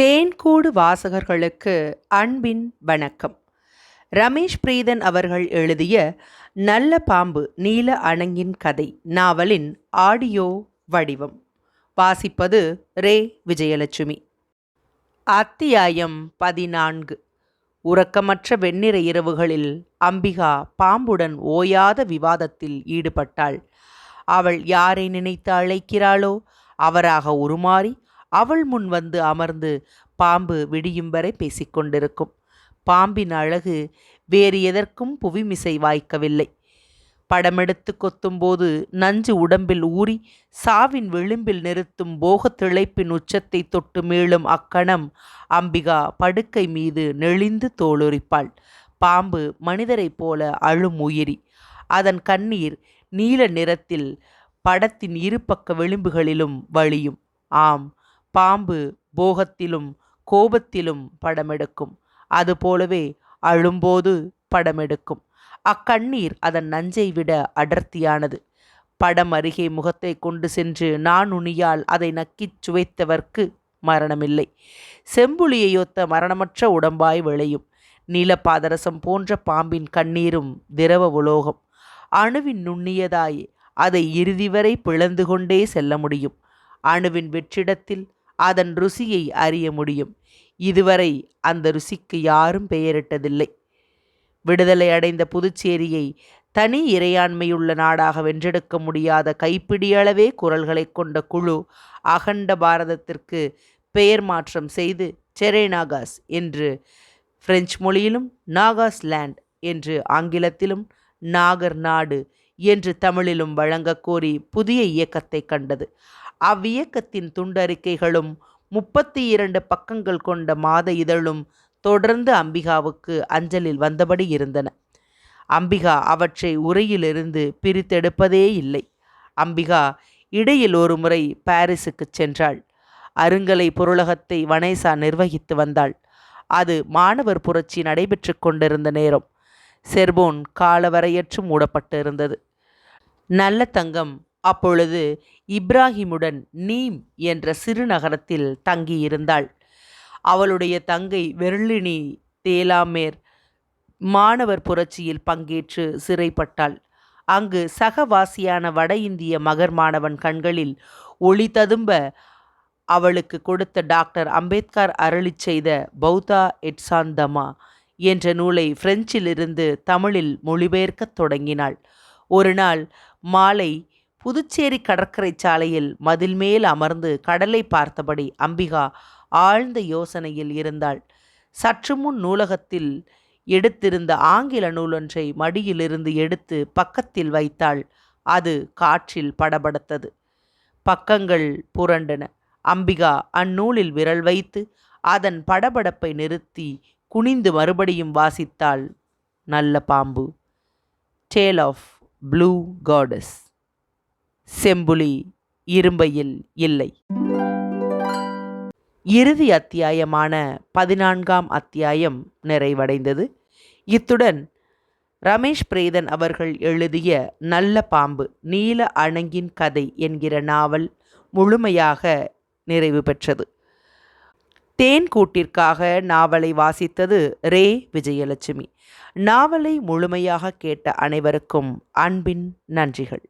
தேன்கூடு வாசகர்களுக்கு அன்பின் வணக்கம். ரமேஷ் பிரீதன் அவர்கள் எழுதிய நல்ல பாம்பு நீல அணங்கின் கதை நாவலின் ஆடியோ வடிவம். வாசிப்பது ரே. விஜயலட்சுமி. அத்தியாயம் பதினான்கு. உறக்கமற்ற வெண்ணிற இரவுகளில் அம்பிகா பாம்புடன் ஓயாத விவாதத்தில் ஈடுபட்டாள். அவள் யாரை நினைத்து அழைக்கிறாளோ அவராக உருமாறி அவள் முன் வந்து அமர்ந்து பாம்பு விடியும் வரை பேசிக்கொண்டிருக்கும். பாம்பின் அழகு வேறு எதற்கும் புவிமிசை வாய்க்கவில்லை. படமெடுத்து கொத்தும்போது நஞ்சு உடம்பில் ஊறி சாவின் விளிம்பில் நிறுத்தும் போகத் திளைப்பின் உச்சத்தை தொட்டு மீளும் அக்கணம் அம்பிகா படுக்கை மீது நெளிந்து தோளுரிப்பாள். பாம்பு மனிதரைப் போல அழும் உயிரி. அதன் கண்ணீர் நீல நிறத்தில் படத்தின் இருபக்க விளிம்புகளிலும் வழியும். ஆம் பாம்பு போகத்திலும் கோபத்திலும் படமெடுக்கும். அதுபோலவே அழும்போது படமெடுக்கும். அக்கண்ணீர் அதன் நஞ்சை விட அடர்த்தியானது. படம் அருகே முகத்தை கொண்டு சென்று நான் உணியால் அதை நக்கிச் சுவைத்தவர்க்கு மரணமில்லை. செம்புலியையொத்த மரணமற்ற உடம்பாய் விளையும். நீலப்பாதரசம் போன்ற பாம்பின் கண்ணீரும் திரவ உலோகம். அணுவின் நுண்ணியதாய் அதை இறுதி வரை பிளந்து கொண்டே செல்ல முடியும். அணுவின் வெற்றிடத்தில் அதன் ருசியை அறிய முடியும். இதுவரை அந்த ருசிக்கு யாரும் பெயரிட்டதில்லை. விடுதலை அடைந்த புதுச்சேரியை தனி இறையாண்மையுள்ள நாடாக வென்றெடுக்க முடியாத கைப்பிடியளவே குரல்களை கொண்ட குழு அகண்ட பாரதத்திற்கு பெயர் மாற்றம் செய்து செரேனாகாஸ் என்று பிரெஞ்சு மொழியிலும் நாகாஸ்லேண்ட் என்று ஆங்கிலத்திலும் நாகர் நாடு என்று தமிழிலும் வழங்கக் கோரி புதிய இயக்கத்தை கண்டது. அவ்வியக்கத்தின் துண்டறிக்கைகளும் முப்பத்தி இரண்டு பக்கங்கள் கொண்ட மாத இதழும் தொடர்ந்து அம்பிகாவுக்கு அஞ்சலில் வந்தபடி இருந்தன. அம்பிகா அவற்றை உரையிலிருந்து பிரித்தெடுப்பதே இல்லை. அம்பிகா இடையில் ஒரு முறை பாரிஸுக்கு சென்றாள். அருங்கலை பொருளகத்தை வனேசா நிர்வகித்து வந்தாள். அது மாணவர் புரட்சி நடைபெற்று கொண்டிருந்த நேரம். செர்போன் காலவரையற்று மூடப்பட்டு இருந்தது நல்ல தங்கம் அப்பொழுது இப்ராஹிமுடன் நீம் என்ற சிறு நகரத்தில் தங்கியிருந்தாள். அவளுடைய தங்கை வெர்லினி தேலாமேர் மாணவர் புரட்சியில் பங்கேற்று சிறைப்பட்டாள். அங்கு சகவாசியான வட இந்திய மகர் மாணவன் கண்களில் ஒளி ததும்ப அவளுக்கு கொடுத்த டாக்டர் அம்பேத்கர் அருளி செய்த பௌதா எட்சாந்தமா என்ற நூலை பிரெஞ்சிலிருந்து தமிழில் மொழிபெயர்க்கத் தொடங்கினாள். ஒரு நாள் மாலை புதுச்சேரி கடற்கரை சாலையில் மதில் மேல் அமர்ந்து கடலை பார்த்தபடி அம்பிகா ஆழ்ந்த யோசனையில் இருந்தாள். சற்று முன் நூலகத்தில் எடுத்திருந்த ஆங்கில நூலொன்றை மடியிலிருந்து எடுத்து பக்கத்தில் வைத்தாள். அது காற்றில் படபடத்தது. பக்கங்கள் புரண்டன. அம்பிகா அந்நூலில் விரல் வைத்து அதன் படபடப்பை நிறுத்தி குனிந்து மறுபடியும் வாசித்தாள் நல்ல பாம்பு டேல் ஆஃப் ப்ளூ காடஸ் செம்புலி இரும்பையில் இல்லை. இறுதி அத்தியாயமான பதினான்காம் அத்தியாயம் நிறைவடைந்தது. இத்துடன் ரமேஷ் பிரேதன் அவர்கள் எழுதிய நல்ல பாம்பு நீல அணங்கின் கதை என்கிற நாவல் முழுமையாக நிறைவு பெற்றது. தேன் கூட்டிற்காக நாவலை வாசித்தது ரே. விஜயலட்சுமி. நாவலை முழுமையாக கேட்ட அனைவருக்கும் அன்பின் நன்றிகள்.